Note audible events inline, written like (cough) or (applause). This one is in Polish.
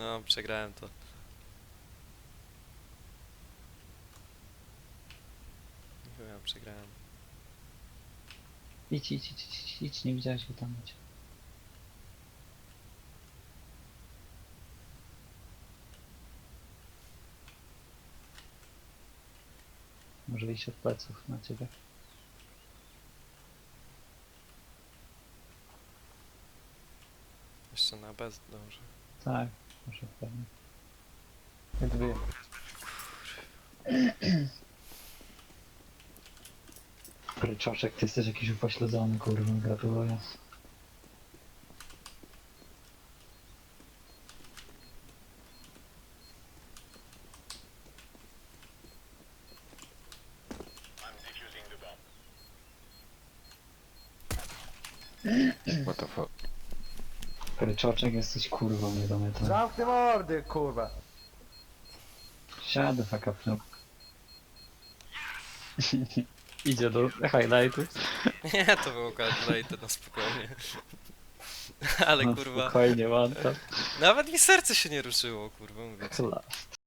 No, przegrałem to. Wiem, przegrałem. Idź, idź, idź, idź, idź, nie widziałeś go tam być. Może iść od pleców na ciebie. Jeszcze na bez dążę. Tak, może pewnie. Jakby... Ryczoszek, ty jesteś jakiś upośledzony, kurwa, gratuluję. What the fuck? Ryczoczek, jesteś kurwą, nie do mety. Zamknij mordy, kurwa. Siadę fakapnął. (laughs) Idzie do highlightu. (laughs) Nie, to było calculated na spokojnie. (laughs) Ale No, kurwa, Spokojnie, one tap. nawet mi serce się nie ruszyło, kurwa, mówię. Klas.